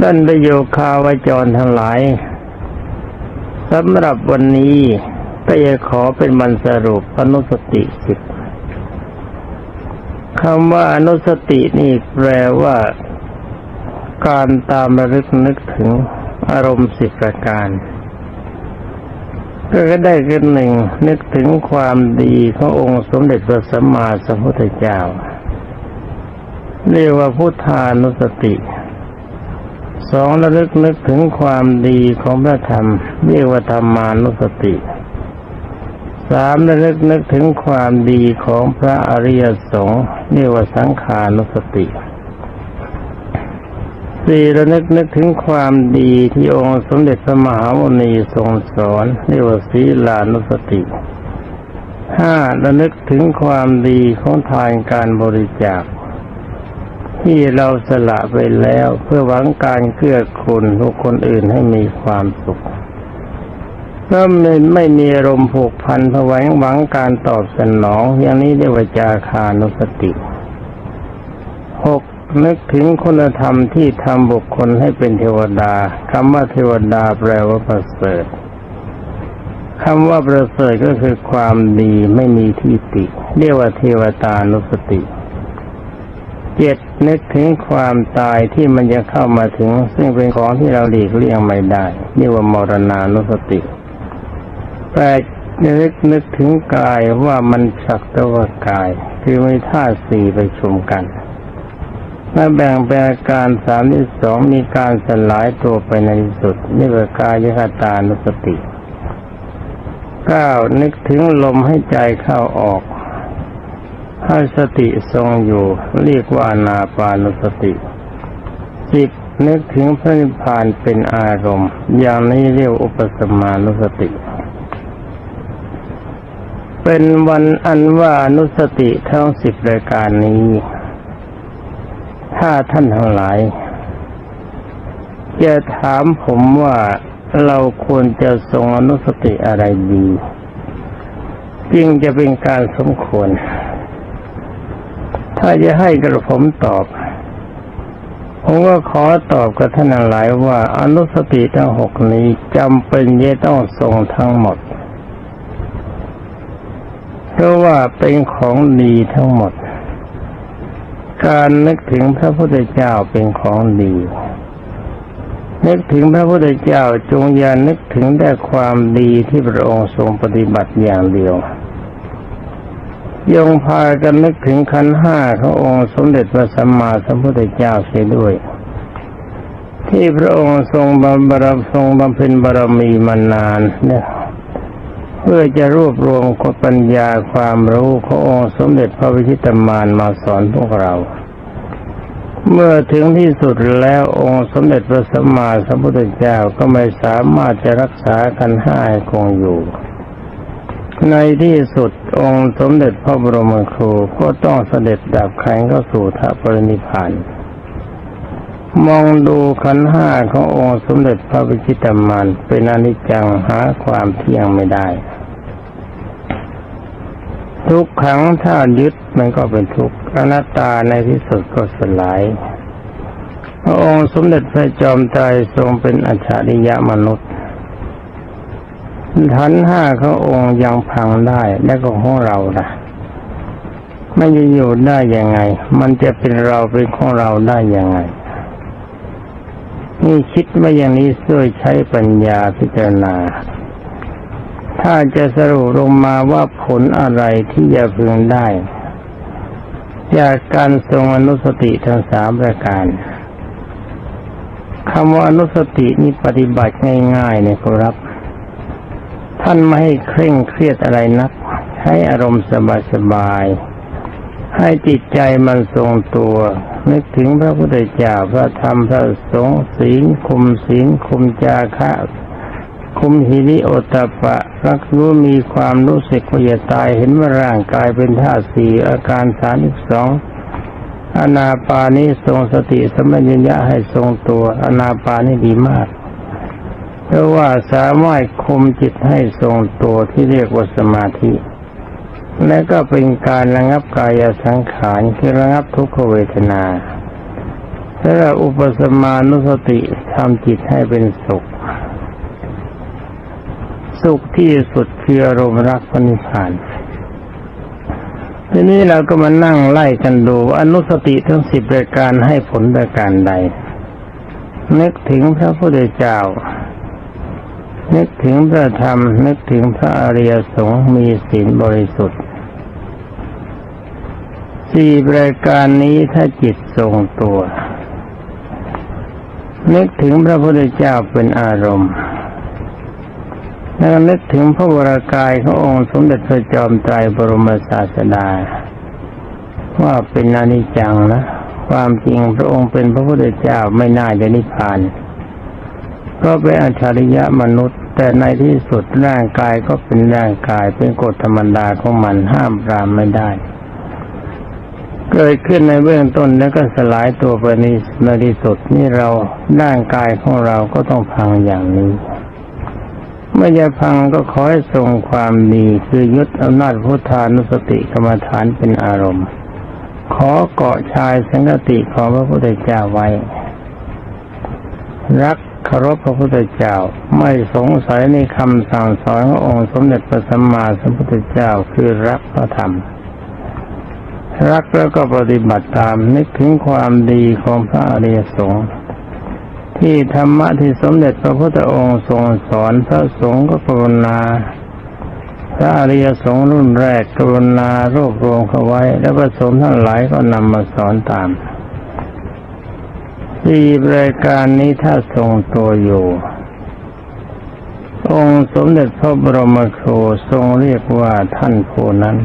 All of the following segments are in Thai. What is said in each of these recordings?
ท่านประโยคาวจรทั้งหลายสำหรับวันนี้ก็จะขอเป็นบรรสรุปอนุสติสิบคำว่าอนุสตินี่แปลว่า การตามระลึกนึกถึงอารมณ์สิบประการก็ได้กันหนึ่งนึกถึงความดีขององค์สมเด็จพระสัมมาสัมพุทธเจ้า เรียกว่าพุทธานุสติ สองระลึกนึกถึงความดีของพระธรรมเรียกว่าธรรมานุสติสามระลึกนึกถึงความดีของพระอริยสงฆ์เรียกว่าสังขานุสติสี่ระลึกนึกถึงความดีที่องค์สมเด็จพระมหามุนีทรงสอนเรียกว่าศีลานุสติห้าระลึกถึงความดีของทานการบริจาค ที่เราสละไปแล้วเพื่อหวังการเกื้อกูลทุกคนอื่นให้มีความสุขถ้าไม่ไม่มีอารมณ์ผูกพันผวังหวังการตอบสนอง อย่างนี้เรียกว่าจาคานุสติหกนึกถึงคุณธรรมที่ทำบุคคลให้เป็นเทวดาคำว่าเทวดาแปลว่าประเสริฐคำว่าประเสริฐก็คือความดีไม่มีที่ติ เรียกว่าเทวตานุสติเจ็ด นึกถึงความตายที่มันจะเข้ามาถึง ซึ่งเป็นของที่เราหลีกเลี่ยงไม่ได้เรียกว่ามรณานุสติแปดนึกนึกถึงกายว่ามันสักแตว่ากาย คือมีธาตุสี่ไปชุมกันและแบ่งเป็นอาการสามที่สองมีการสลายตัวไปในที่สุด นี่คือกายคตานุสติเก้านึกถึงลมให้ใจเข้าออก ให้สติทรงอยู่เรียกว่านาปานุสติสิบนึกถึงพระนิพพานเป็นอารมณ์ อย่างนี้เรียกอุปสมานุสติ เป็นวันอันว่านุสติทั้งสิบรายการนี้ ถ้าท่านทั้งหลายจะถามผมว่าเราควรจะทรงอนุสติอะไรดี จึงจะเป็นการสมควร ถ้าจะให้กระผมตอบ ผมก็ขอตอบกับท่านหลายว่า อนุสติทั้งหกนี้จำเป็นจะต้องทรงทั้งหมด เพราะว่าเป็นของดีทั้งหมด การนึกถึงพระพุทธเจ้าเป็นของดีนึกถึงพระพุทธเจ้าจงอย่านึกถึงแต่ความดีที่พระองค์ทรงปฏิบัติอย่างเดียว ยงพากันนึกถึงขันห้าขององค์สมเด็จพระสัมมาสัมพุทธเจ้าเสียด้วย ที่พระองค์ทรงบำบรทรงบำเพ็ญบารมีมานานเนี่ยเพื่อจะรวบรวมคปัญญาความรู้ขององค์สมเด็จพระวิชิตามานมาสอนพวกเรา เมื่อถึงที่สุดแล้วองค์สมเด็จพระสัมมาสัมพุทธเจ้าก็ไม่สามารถจะรักษากันห้าคงอยู่ ในที่สุดองค์สมเด็จพระบรมครูก็ต้องเสด็จดับขันเข้าสู่ทัปรินิพานมองดูขันห้าขององค์สมเด็จพระวิชิตามานเป็นอนิจจังหาความเที่ยงไม่ได้ ทุกขังถ้ายึดมันก็เป็นทุกข์อนัตตาในที่สุดก็สลาย พระองค์สมเด็จพระจอมไตรทรงเป็นอัจฉริยะมนุษย์ ขันห้าขององค์ยังพังได้แล้วก็ของเราล่ะ ไม่จะอยู่ได้ยังไง มันจะเป็นเราเป็นของเราได้ยังไง นี่คิดมาอย่างนี้ช่วยใช้ปัญญาพิจารณา ถ้าจะสรุปลงมาว่าผลอะไรที่จะพึงได้ จากการทรงอนุสติทั้งสามประการคำว่าอนุสตินี่ปฏิบัติง่ายๆเนี่ยครับ ท่านไม่ให้เคร่งเครียดอะไรนัก ให้อารมณ์สบายๆให้จิตใจมันทรงตัว นึกถึงพระพุทธเจ้าพระธรรมพระสงฆ์ศีลคุมศีลคุมจาคะคุมหิริโอตตปะ รักรู้มีความรู้สึกว่าจะตายเห็นว่าร่างกายเป็นธาตุสี่อาการสามสองอนาปานี้ทรงสติสมัญญะให้ทรงตัว อนาปานี้ดีมาก เพราะว่าสามารถคุมจิตให้ทรงตัวที่เรียกว่าสมาธิ และก็เป็นการระงับกายสังขารคือระงับทุกขเวทนาทแล้วก็อุปสมานุสติทำจิตให้เป็นสุข สุขที่สุดคืออารมณ์รักพนิพพานทีนี้เราก็มานั่งไล่กันดูอนุสติทั้งสิบรายการให้ผลประการใด นึกถึงพระพุทธเจ้า นึกถึงพระธรรม นึกถึงพระอริยสงฆ์มีศีลบริสุทธิ์สี่รายการนี้ถ้าจิตทรงตัว นึกถึงพระพุทธเจ้าเป็นอารมณ์แล้วนึกถึงพระวรากายขององค์สมเด็จพระจอมไตรบรมศาสดา ว่าเป็นอนิจจังนะ ความจริงพระองค์เป็นพระพุทธเจ้าไม่น่าจะนิพพานเพราะเป็นอัจฉริยะมนุษย์ แต่ในที่สุดร่างกายก็เป็นร่างกายเป็นกฎธรรมดาของมันห้ามปรามไม่ได้ เกิดขึ้นในเบื้องต้นแล้วก็สลายตัวไปในในที่สุดนี่เราร่างกายของเราก็ต้องพังอย่างนี้เมื่อจะพังก็ขอให้ทรงความดีคือยึดอำนาจพุทธานุสติกรรมฐานเป็นอารมณ์ ขอเกาะชายสังกติของพระพุทธเจ้าไว้ รัก เคารพพระพุทธเจ้าไม่สงสัยในคำสั่งสอนขององค์สมเด็จพระสัมมาสัมพุทธเจ้าคือรักพระธรรม รักแล้วก็ปฏิบัติตามนึกถึงความดีของพระอริยสงฆ์ที่ธรรมะที่สมเด็จพระพุทธองค์ทรงสอนพระสงฆ์ก็กรุณาพระอริยสงฆ์รุ่นแรกกรุณารวบรวมเขาไว้ แล้วประสมทั้งหลายก็นำมาสอนตาม สี่รายการนี้ถ้าทรงตัวอยู่ องค์สมเด็จพระบรมครูทรงเรียกว่าท่านผู้นั้น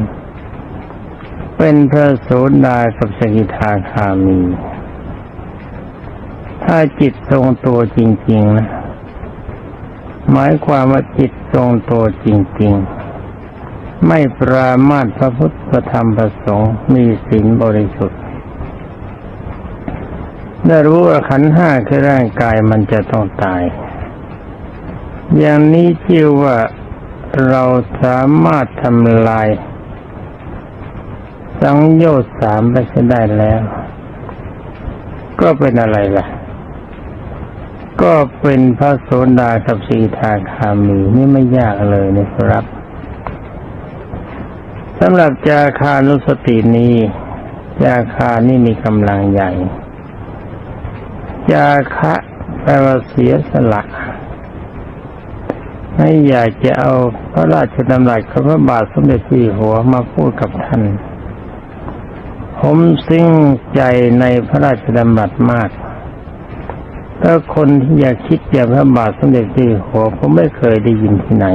เป็นพระโสดากับสกิทาคามี ถ้าจิตทรงตัวจริงๆนะหมายความว่าจิตทรงตัวจริงๆ ไม่ปรามาตพระพุทธธรรมพระสงฆ์มีศีลบริสุทธิ์ ได้รู้ว่าขันห้าคือร่างกายมันจะต้องตาย อย่างนี้ชื่อว่าเราสามารถทำลาย สังโยชน์สามไปได้แล้ว ก็เป็นอะไรล่ะ ก็เป็นพระโสดากับสีทาคามีนี่ไม่ยากเลยนะครับสำหรับจาคานุสตินี้ จาคานี่มีกำลังใหญ่ จาคะแปลว่าเสียสละไม่อยากจะเอาพระราชดำรัสของพระบาทสมเด็จสี่หัวมาพูดกับท่าน ผมซึ้งใจในพระราชดำรัสมากถ้าคนที่อยากคิดอย่างพระบาทสมเด็จสี่หัวผมไม่เคยได้ยินที่ไหน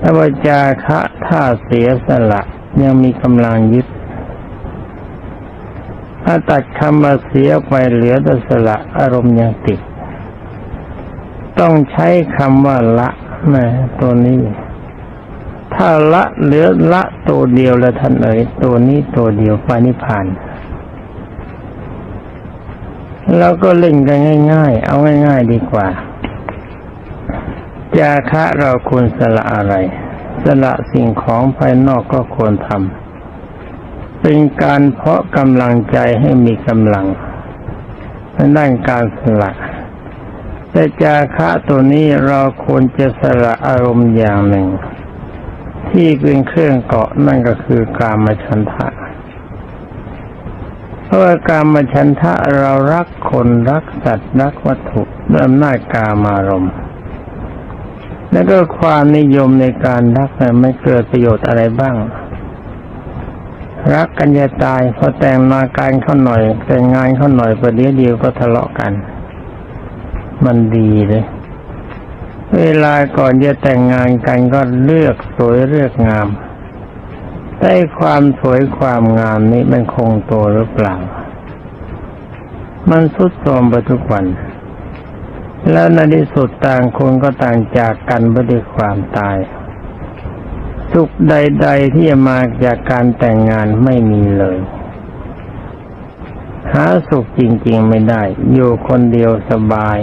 ถ้าว่าจาคะถ้าเสียสละยังมีกำลังยึด ถ้าตัดคำว่าเสียไปเหลือแต่สละอารมณ์ยังติด ต้องใช้คำว่าละนะตัวนี้ ถ้าละเหลือละตัวเดียวแล้วท่านเอ๋ยตัวนี้ตัวเดียวไปนิพพานเราก็เล่นกันง่าย ๆ เอาง่าย ๆ ดีกว่า จาคะเราควรสละอะไร สละสิ่งของภายนอกก็ควรทำ เป็นการเพาะกำลังใจให้มีกำลังในด้านการสละแต่จาคะตัวนี้เราควรจะสละอารมณ์อย่างหนึ่ง ที่เป็นเครื่องเกาะนั่นก็คือการมฉันทะเพราะว่าการมฉันทะเรารักคนรักสัตว์รักวัตถุด้วยอำนาจกามารมณ์แล้วก็ความนิยมในการรักนั้นไม่เกิดประโยชน์อะไรบ้าง รักกันจะตายพอแต่งงากันเข้าหน่อย แต่งงานเข้าหน่อยประเดี๋ยวเดียวก็ทะเลาะกัน มันดีเลย เวลาก่อนจะแต่งงานกันก็เลือกสวยเลือกงามแต่ความสวยความงามนี้มันคงตัวหรือเปล่า มันสุดโทรมไปทุกวัน แล้วในที่สุดต่างคนก็ต่างจากกันไปด้วยความตาย สุขใด ๆ ที่จะมาจากการแต่งงานไม่มีเลย หาสุขจริง ๆ ไม่ได้ อยู่คนเดียวสบาย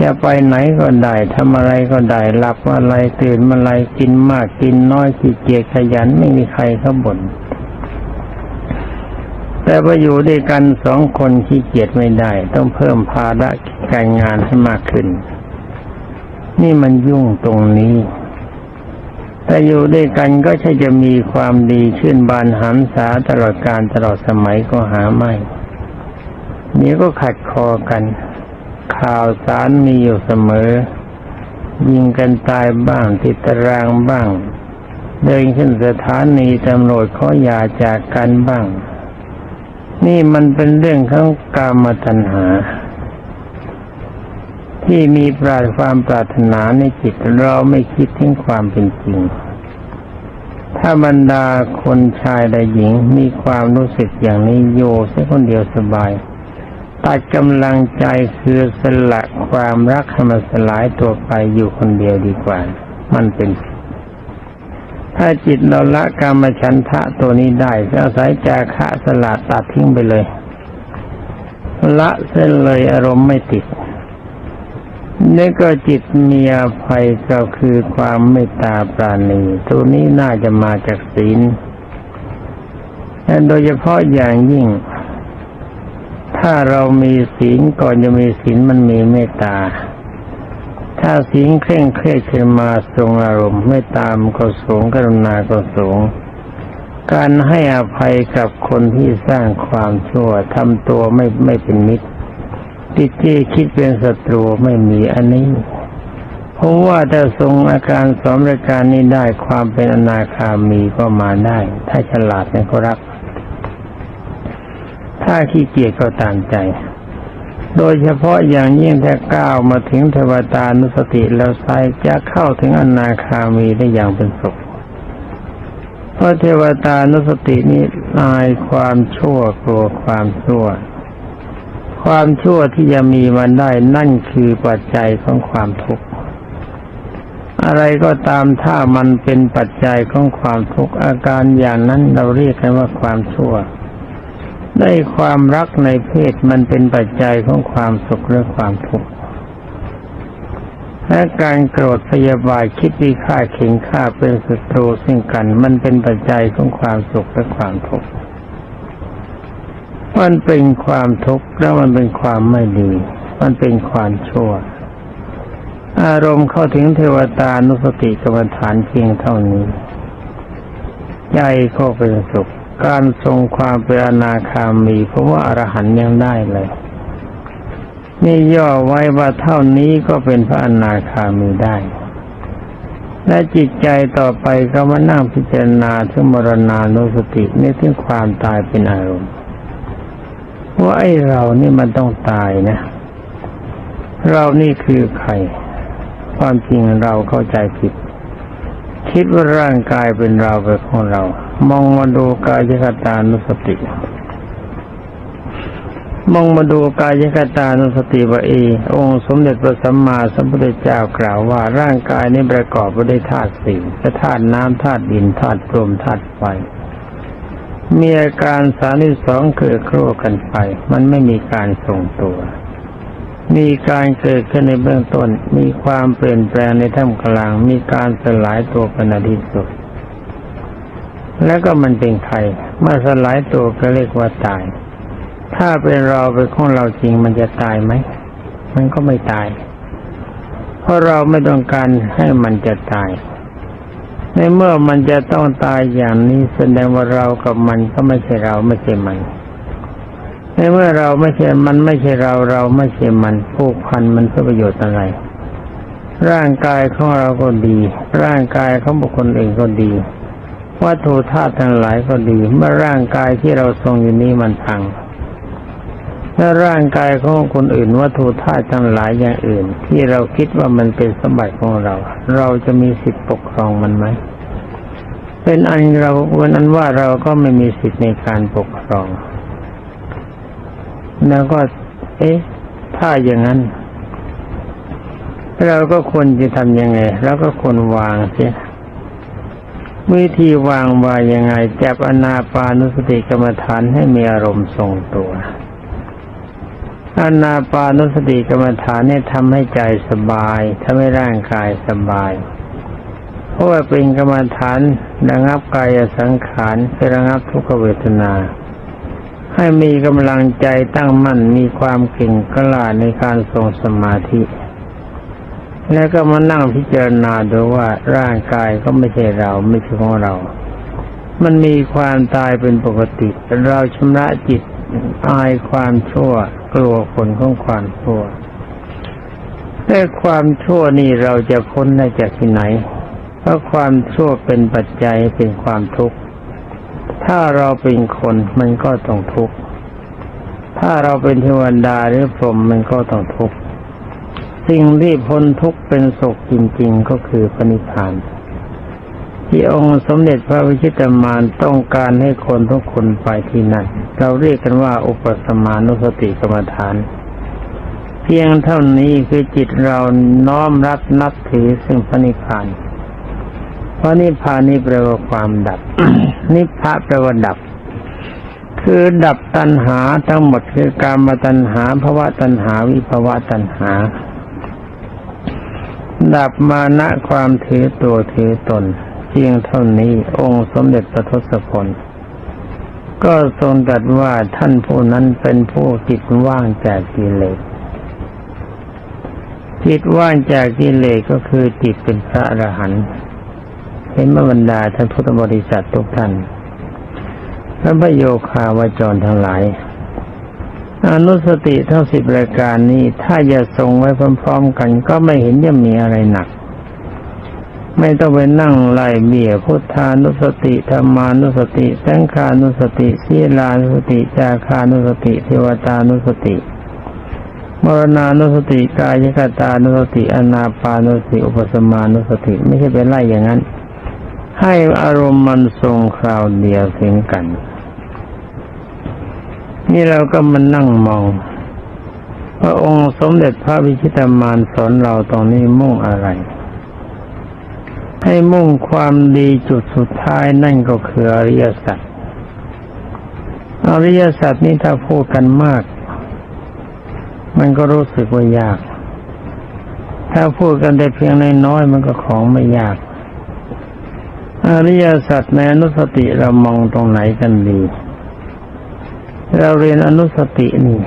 จะไปไหนก็ได้ทำอะไรก็ได้หลับอะไรตื่นอะไรกินมากกินน้อยขี้เกียจขยันไม่มีใครเขาบ่นแต่ว่าอยู่ด้วยกันสองคนขี้เกียจไม่ได้ ต้องเพิ่มภาระการงานให้มากขึ้น นี่มันยุ่งตรงนี้ แต่อยู่ด้วยกันก็ใช่จะมีความดีชื่นบานหันษาตลอดการตลอดสมัยก็หาไม่นี้ก็ขัดคอกัน ข่าวสารมีอยู่เสมอ ยิงกันตายบ้างติดตารางบ้าง เดินขึ้นสถานีตำรวจขอหยาจากกันบ้าง นี่มันเป็นเรื่องของกามตัณหา ที่มีปราดความปรารถนาในจิตเราไม่คิดถึงความเป็นจริง ถ้าบรรดาคนชายและหญิงมีความรู้สึกอย่างนี้โยเสียคนเดียวสบาย ตัดกำลังใจคือสละความรักให้มันสลายตัวไปอยู่คนเดียวดีกว่า มันเป็น ถ้าจิตเราละกรรมฉันทะตัวนี้ได้ก็อาศัยจาคะสละตัดทิ้งไปเลย ละเส้นเลยอารมณ์ไม่ติด นี่ก็จิตมีอภัยก็คือความเมตตาปราณีตัวนี้น่าจะมาจากศีลและโดยเฉพาะอย่างยิ่ง ถ้าเรามีศีลก่อนจะมีศีลมันมีเมตตา ถ้าศีลเคร่งเครียดขึ้นมาทรงอารมณ์เมตตามก็สูงกรุณาก็สูง การให้อภัยกับคนที่สร้างความชั่วทำตัวไม่ไม่เป็นมิตร ติดที่คิดเป็นศัตรูไม่มีอันนี้ เพราะว่าถ้าทรงอาการสองราการนี้ได้ความเป็นอนาคามีก็มาได้ ถ้าฉลาดนี่ก็รับ ถ้าขี้เกียจก็ตามใจ โดยเฉพาะอย่างยิ่งถ้าก้าวมาถึงเทวตานุสติแล้วไซจะเข้าถึงอนาคามีได้อย่างเป็นสุขเพราะเทวตานุสตินี้ลายความชั่วกลัวความชั่ว ความชั่วที่จะมีมันได้นั่นคือปัจจัยของความทุกข์อะไรก็ตามถ้ามันเป็นปัจจัยของความทุกข์อาการอย่างนั้นเราเรียกกันว่าความชั่ว ได้ความรักในเพศมันเป็นปัจจัยของความสุขหรือความทุกข์และการโกรธพยาบาทคิดวิฆาเข่งฆ่าเป็นศัตรูซึ่งกัน มันเป็นปัจจัยของความสุขและความทุกข์ มันเป็นความทุกข์แล้วมันเป็นความไม่ดี มันเป็นความชั่ว อารมณ์เข้าถึงเทวตานุสติกรรมฐานเพียงเท่านี้ใจก็เป็นสุข การทรงความเป็นอนาคามี เพราะว่าอรหันยังได้เลยนี่ย่อไว้ว่าเท่านี้ก็เป็นพระอนาคามีได้ และจิตใจต่อไปก็มานั่งพิจารณาถึงมรณานุสตินี่ถึงความตายเป็นอารมณ์ ว่าไอ้เรานี่มันต้องตายนะ เรานี่คือใคร ความจริงเราเข้าใจผิด คิดว่าร่างกายเป็นเราเป็นของเรา มองมาดูกายคตานุสติมองมาดูกายคตานุสติว่าเอ องค์สมเด็จพระสัมมาสัมพุทธเจ้ากล่าวว่าร่างกายนี้ประกอบไปด้วยธาตุสี่ธาตุน้ำธาตุดินธาตุลมธาตุไฟ มีอาการสานิสองเกิดโครกันไป มันไม่มีการทรงตัว มีการเกิดขึ้นในเบื้องต้น มีความเปลี่ยนแปลงในท่ามกลาง มีการสลายตัวเป็นอดีตสุด แล้วก็มันเป็นใครเมื่อสลายตัวก็เรียกว่าตาย ถ้าเป็นเราเป็นของเราจริงมันจะตายไหม มันก็ไม่ตาย เพราะเราไม่ต้องการให้มันจะตาย ในเมื่อมันจะต้องตายอย่างนี้แสดงว่าเรากับมันก็ไม่ใช่เราไม่ใช่มัน ในเมื่อเราไม่ใช่มันไม่ใช่เราเราไม่ใช่มันผูกพันมันเพื่อประโยชน์อะไร ร่างกายของเราก็ดี ร่างกายของบุคคลอื่นก็ดีวัตถุธาตุทั้งหลายก็ดี เมื่อร่างกายที่เราทรงอยู่นี้มันพัง ถ้าร่างกายของคนอื่นวัตถุธาตุทั้งหลายอย่างอื่น ที่เราคิดว่ามันเป็นสมบัติของเรา เราจะมีสิทธิปกครองมันไหมเป็นอันเราวันนั้นว่าเราก็ไม่มีสิทธิในการปกครอง แล้วก็ เอ๊ะ ถ้าอย่างนั้น เราก็ควรจะทำยังไง แล้วก็ควรวางเสียวิธีวางว่ายังไงจับอนาปานุสติกรรมฐานให้มีอารมณ์ทรงตัว อนาปานุสติกรรมฐานเนี่ยทำให้ใจสบายทำให้ร่างกายสบาย เพราะว่าเป็นกรรมฐานระงับกายสังขารเพื่อระงับทุกขเวทนา ให้มีกำลังใจตั้งมั่นมีความเก่งกล้าในการทรงสมาธิ แล้วก็มานั่งพิจารณาดูว่าร่างกายก็ไม่ใช่เราไม่ใช่ของเรา มันมีความตายเป็นปกติ เราชำระจิตอายความชั่ว กลัวผลของความชั่วแต่ความชั่วนี่เราจะพ้นได้จากที่ไหน เพราะความชั่วเป็นปัจจัยเป็นความทุกข์ ถ้าเราเป็นคนมันก็ต้องทุกข์ ถ้าเราเป็นเทวดาหรือพรหมมันก็ต้องทุกข์ สิ่งที่พ้นทุกข์เป็นสุขจริง ๆ ก็คือพระนิพาน ที่องค์สมเด็จพระวิชิตามานต้องการให้คนทุกคนไปที่นั่น เราเรียกกันว่าอุปสมานุสติกรรมฐาน เพียงเท่านี้คือจิตเราน้อมรับนับถือซึ่งพระนิพพานเพราะนิพพานนี่แปลว่าความดับ นิพพะแปลว่าดับ คือดับตัณหาทั้งหมดคือการมาตัณหาภาวะตัณหาวิภาวะตัณหาดับมานะความถือตัวถือตน พียงเท่านี้องค์สมเด็จพระทศพลก็ทรงตรัสว่าท่านผู้นั้นเป็นผู้จิตว่างจากกิเลสจิตว่างจากกิเลสก็คือจิตเป็นพระอรหันต์เห็นมบรรดาท่านพุทธบริษัททุกท่านและพระโยคาวาจรทั้งหลาย อนุสติทั้งสิบรายการนี้ถ้าจะทรงไว้พร้อมๆกันก็ไม่เห็นจะมีอะไรหนัก ไม่ต้องไปนั่งไล่เบี่ยพุทธานุสติธรรมานุสติสังขานุสติศีลานุสติจาคานุสติเทวตานุสติมรณานุสติกายกตานุสติอนาปานุสติอุปสมานุสติ ไม่ใช่ไปไล่อย่างนั้น ให้อารมณ์มันทรงคราวเดียวถึงกัน นี่เราก็มานั่งมองพระองค์สมเด็จพระวิชิตามานสอนเราตรงนี้มุ่งอะไร ให้มุ่งความดีจุดสุดท้ายนั่นก็คืออริยสัจอริยสัจนี้ถ้าพูดกันมาก มันก็รู้สึกว่ายาก ถ้าพูดกันแต่เพียงนน้อยมันก็ของไม่ยาก อริยสัจในอนุสติเรามองตรงไหนกันดี เราเรียนอนุสตินี่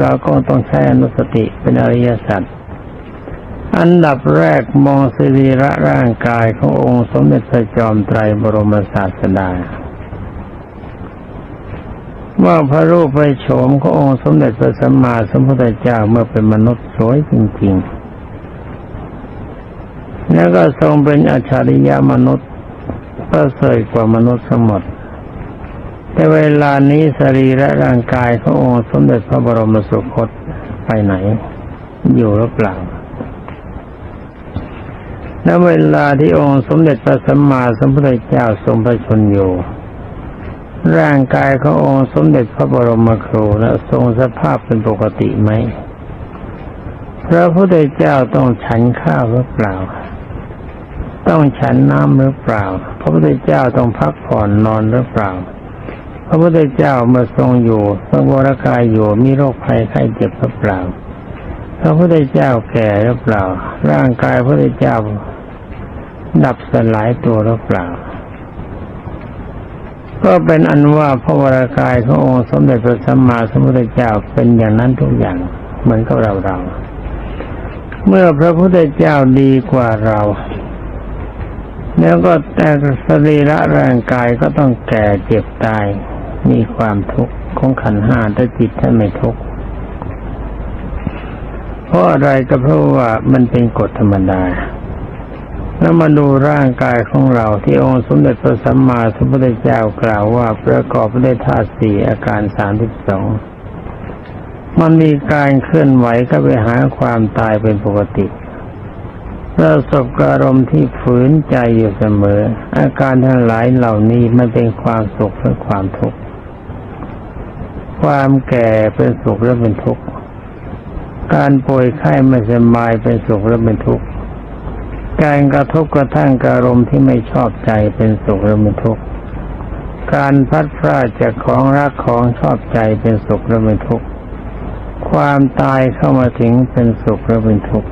เราก็ต้องใช้อนุสติเป็นอริยสัจ อันดับแรกมองสรีระร่างกายขององค์สมเด็จพระจอมไตรบรมศาสดา ว่าพระรูปพระโฉมขององค์สมเด็จพระสัมมาสัมพุทธเจ้าเมื่อเป็นมนุษย์สวยจริงๆ แล้วก็ทรงเป็นอัจฉริยมนุษย์ประเสริฐกว่ามนุษย์สมดแต่เวลานี้สรีระร่างกายขององค์สมเด็จพระบรมสุคตไปไหน อยู่หรือเปล่า และเวลาที่องค์สมเด็จพระสัมมาสัมพุทธเจ้าทรงพระชนอยู่ ร่างกายขององค์สมเด็จพระบรมครูและทรงสภาพเป็นปกติไหมพระพุทธเจ้าต้องฉันข้าวหรือเปล่า ต้องฉันน้ำหรือเปล่า พระพุทธเจ้าต้องพักผ่อนนอนหรือเปล่า พระพุทธเจ้ามื่อทรงอยู่ทรงวรกายอยู่มีโรคภัยไข้เจ็บหรือเปล่า พระพุทธเจ้าแก่หรือเปล่า ร่างกายพระพุทธเจ้าดับสลายตัวหรือเปล่า ก็เป็นอันว่าพระวรากายขององค์สมเด็จพระสัมมาสัมพุทธเจ้าเป็นอย่างนั้นทุกอย่างเหมือนกับเราเราเมื่อพระพุทธเจ้าดีกว่าเรา แล้วก็แต่สรีระร่างกายก็ต้องแก่เจ็บตายมีความทุกข์ของขันห้าแต่จิตท่านไม่ทุกข์ เพราะอะไรก็เพราะว่ามันเป็นกฎธรรมดาแล้วมาดูร่างกายของเราที่องค์สมเด็จพระสัมมาสัมพุทธเจ้ากล่าวว่าประกอบด้วยธาตุสี่อาการสามสิบสองมันมีการเคลื่อนไหวก็ไปหาความตายเป็นปกติประสบอารมณ์ที่ฝืนใจอยู่เสมอ อาการทั้งหลายเหล่านี้มันเป็นความสุขและความทุกข์ความแก่เป็นสุขและเป็นทุกข์ การป่วยไข้ไม่สบายเป็นสุขและเป็นทุกข์ การกระทบกระทั่งอารมณ์ที่ไม่ชอบใจเป็นสุขและเป็นทุกข์ การพัดพลาดจากของรักของชอบใจเป็นสุขและเป็นทุกข์ ความตายเข้ามาถึงเป็นสุขและเป็นทุกข์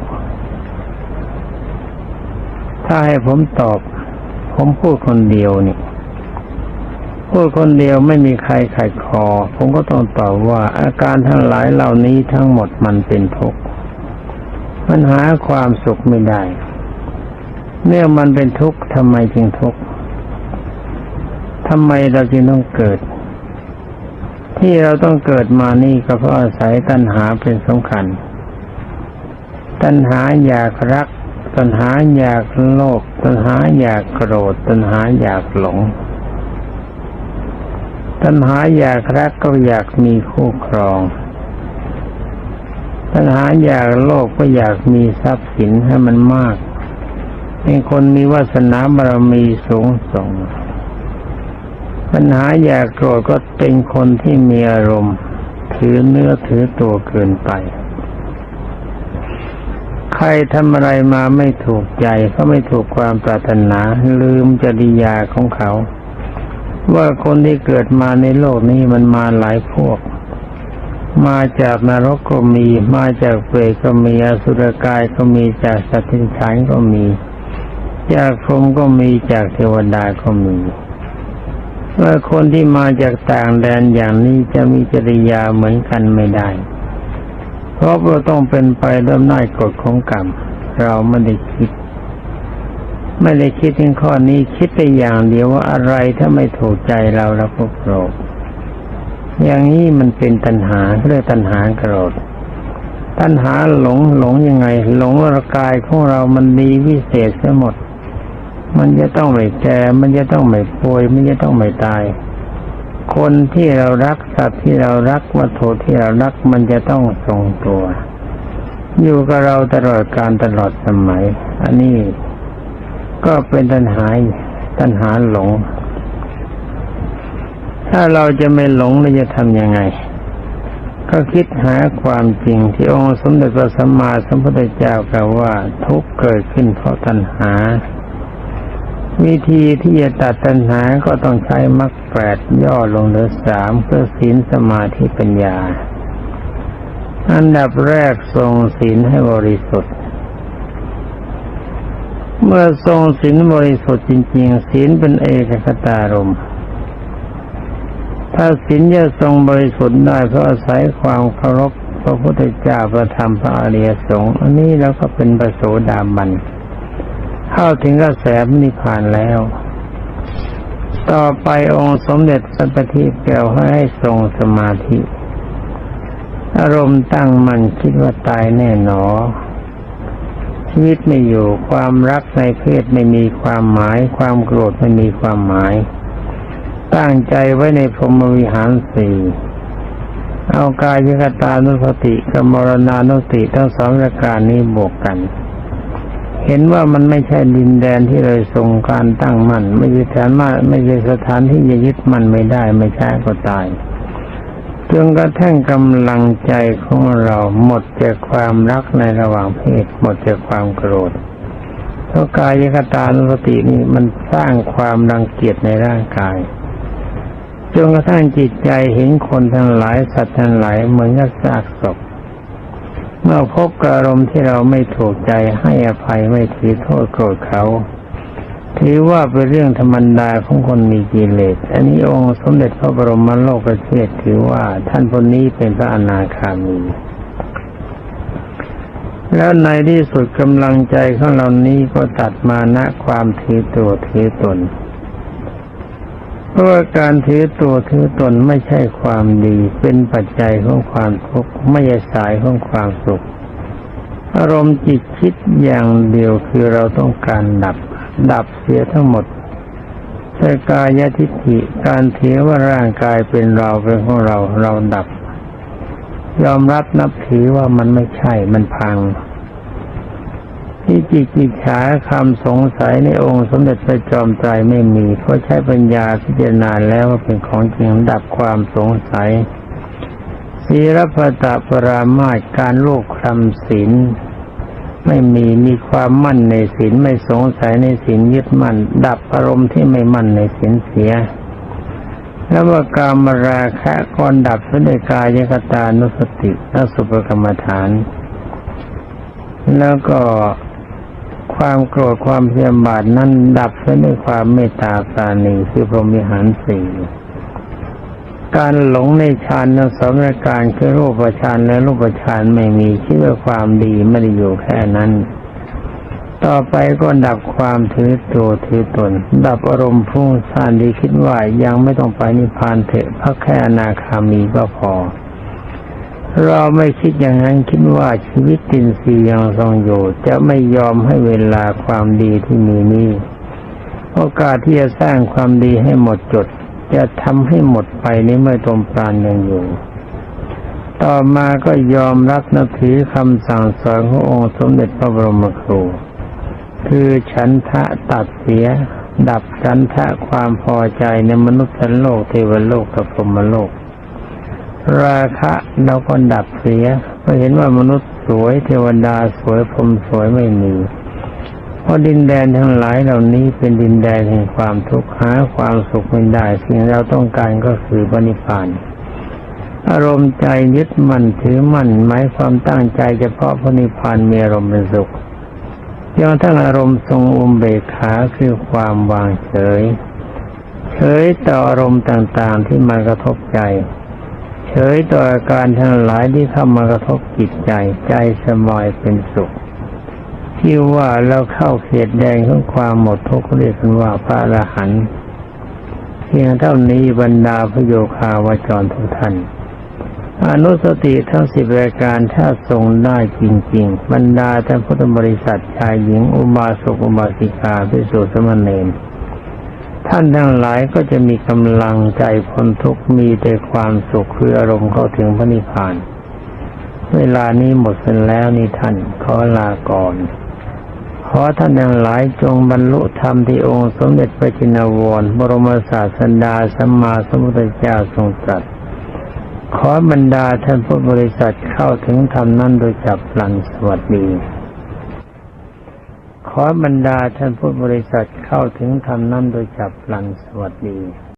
ถ้าให้ผมตอบ ผมพูดคนเดียวนี่ พูดคนเดียวไม่มีใครขัดคอ ผมก็ต้องตอบว่าอาการทั้งหลายเหล่านี้ทั้งหมดมันเป็นทุกข์มันหาความสุขไม่ได้ เมื่อมันเป็นทุกข์ทำไมจึงทุกข์ทำไมเราจึงต้องเกิด ที่เราต้องเกิดมานี่ก็เพราะอาศัยตัณหาเป็นสำคัญ ตัณหาอยากรัก ตัณหาอยากโลภตัณหาอยากโกรธ ตัณหาอยากหลง ตัณหาอยากรักก็อยากมีคู่ครอง ตัณหาอยากโลภก็อยากมีทรัพย์สินให้มันมากเป็นคนมีวาสนาบารมีสูงส่ง ปัญหาอยากโกรธก็เป็นคนที่มีอารมณ์ ถือเนื้อถือตัวเกินไป ใครทำอะไรมาไม่ถูกใจก็ไม่ถูกความปรารถนาลืมจริยาของเขา ว่าคนที่เกิดมาในโลกนี้มันมาหลายพวก มาจากนรกก็มี มาจากเปรตก็มีอสุรกายก็มีจากสัตว์ที่ฉานก็มี จากพรหมก็มีจากเทวดาก็มีว่าคนที่มาจากต่างแดนอย่างนี้จะมีจริยาเหมือนกันไม่ได้ เพราะเราต้องเป็นไปด้วยอำนาจกฎของกรรม เราไม่ได้คิด ไม่ได้คิดถึงข้อนี้คิดแต่อย่างเดียวว่าอะไรถ้าไม่ถูกใจเราเราก็โกรธอย่างนี้มันเป็นตัณหาเรียกตัณหาโกรธตัณหาหลงหลงยังไง หลงว่างกายของเรามันดีวิเศษเสียหมด มันจะต้องไม่แก่มันจะต้องไม่ป่วย มันจะต้องไม่ตาย คนที่เรารักสัตว์ที่เรารักวัตถุที่เรารักมันจะต้องทรงตัว อยู่กับเราตลอดการตลอดสมัย อันนี้ ก็เป็นตัณหาตัณหาหลง ถ้าเราจะไม่หลงเราจะทำยังไง ก็คิดหาความจริงที่องค์สมเด็จพระสัมมาสัมพุทธเจ้ากล่าวว่าทุกข์เกิดขึ้นเพราะตัณหา วิธีที่จะตัดตัณหาก็ต้องใช้มรรคแปดย่อลงเหลือสามเพื่อศีลสมาธิปัญญา อันดับแรกทรงศีลให้บริสุทธิ์ เมื่อทรงศีลบริสุทธิ์จริงๆศีลเป็นเอกคตารมถ้าศีลจะทรงบริสุทธิ์ได้เพราะอาศัยความเคารพพระพุทธเจ้าประธรรมพระอริยสงฆ์อันนี้แล้วก็เป็นประโสดาบันเข้าถึงกระแสนิพพานแล้ว ต่อไปองค์สมเด็จสัพพิแก้วให้ทรงสมาธิ อารมณ์ตั้งมันคิดว่าตายแน่หนอ ชีวิตไม่อยู่ ความรักในเพศไม่มีความหมาย ความโกรธไม่มีความหมาย ตั้งใจไว้ในพรหมวิหารสี่เอากายยกตานุสติกับมรณานุสติทั้งสองประการนี้บวกกัน เห็นว่ามันไม่ใช่ดินแดนที่เลยทรงการตั้งมัน่นไม่ใช่สถานมาไม่ใช่สถานที่จะยึดมันไม่ได้ไม่ใช่ก็ตาย จนกระทั่งกำลังใจของเราหมดจากความรักในระหว่างเพศหมดจากความโกรธเพราะกายยกตานุสตินี่มันสร้างความรังเกียจในร่างกายจนกระทั่งจิตใจเห็นคนทั้งหลายสัตว์ทั้งหลายเหมือนกับซากศพเมื่อพบอารมณ์ที่เราไม่ถูกใจให้อภัยไม่ถือโทษโกรธเขา ถือว่าเป็นเรื่องธรรมดาของคนมีกิเลส อันนี้องค์สมเด็จพระบรมโลกเทศถือว่าท่านคนนี้เป็นพระอนาคามี แล้วในที่สุดกำลังใจของเรานี้ก็ตัดมานะความถือตัวถือตน เพราะว่าการถือตัวถือตนไม่ใช่ความดี เป็นปัจจัยของความทุกข์ไม่ใช่สายของความสุข อารมณ์จิตคิดอย่างเดียวคือเราต้องการดับ ดับเสียทั้งหมดแต่กายทิฏฐิการถือว่าร่างกายเป็นเราเป็นของเราเราดับ ยอมรับนับถือว่ามันไม่ใช่มันพังที่จิตจิตฉาคำสงสัยในองค์สมเด็จพระจอมไตรไม่มี เพราะใช้ปัญญาพิจารณาแล้วว่าเป็นของจริงดับความสงสัยศีรพตะปรามาตการโลกคำศีล ไม่มีมีความมั่นในศีลไม่สงสัยในศีลยึดมั่น ดับอารมณ์ที่ไม่มั่นในศีลเสีย แล้วว่าการมราคะก่อนดับสุดกายกตานุสตินสุปกรรมฐาน แล้วก็ความโกรธความเพียรบาทนั้นดับด้วยความเมตตาปราณีคือพรหมิหารสี่ การหลงในฌานทั้งสองประการคือรูปฌานและรูปฌานไม่มีคิดว่าความดีไม่ได้อยู่แค่นั้น ต่อไปก็ดับความถือตัวถือตน ดับอารมณ์ฟุ้งซ่านที่คิดว่ายังไม่ต้องไปนิพพานเถอะพักแค่อนาคามีก็พอ เราไม่คิดอย่างนั้นคิดว่าชีวิตตินซีย์ยังทรงอยู่ จะไม่ยอมให้เวลาความดีที่มีนี้โอกาสที่จะสร้างความดีให้หมดจด จะทำให้หมดไปในเมื่อตมปราณยังอยู่ ต่อมาก็ยอมรับนับถือคำสั่งสอนขององค์สมเด็จพระบรมครู คือฉันทะตัดเสีย ดับฉันทะความพอใจในมนุษย์ชั้นโลกเทวโลกกับพรมโลก ราคะเราก็ดับเสียเพราะเห็นว่ามนุษย์สวยเทวดาสวยพรหมสวยไม่มี ราะดินแดนทั้งหลายเหล่านี้เป็นดินแดนแห่งความทุกข์หาความสุขไม่ได้สิ่งเราต้องการก็คือปณิพพานอารมณ์ใจยึดมั่นถือมั่นหมายความตั้งใจเฉพาะพระนิพพานมีอารมณ์เป็นสุขจนทั้งอารมณ์ทรงอุมเบกขาคือความวางเฉย เฉยต่ออารมณ์ต่างๆที่มากระทบใจ เฉยต่ออาการทั้งหลายที่เข้ามากระทบจิตใจใจสบายเป็นสุข ที่ว่าเราเข้าเขตแดงของความหมดทุกข์เรียกกันว่าพระอรหันต์เพียงเท่านี้บรรดาพระโยคาวาจรทุกท่านอนุสติทั้งสิบรายการถ้าทรงได้จริง ๆ บรรดาท่านพุทธบริษัทชายหญิงอุบาสกอุบาสิกาพิสุสมณเณรท่านทั้งหลายก็จะมีกำลังใจพ้นทุกมีแต่ความสุขคืออารมณ์เข้าถึงพระนิพพาน เวลานี้หมดสิ้นแล้วนี่ท่านขอลาก่อน ขอท่านทั้งหลายจงบรรลุธรรมที่องค์สมเด็จพระจินวรบรมศาสดาสัมมาสัมพุทธเจ้าทรงตรัสขอบรรดาท่านผู้บริษัทเข้าถึงธรรมนั้นโดยจับพลันสวัสดีขอบรรดาท่านผู้บริษัทเข้าถึงธรรมนั้นโดยจับพลันสวัสดี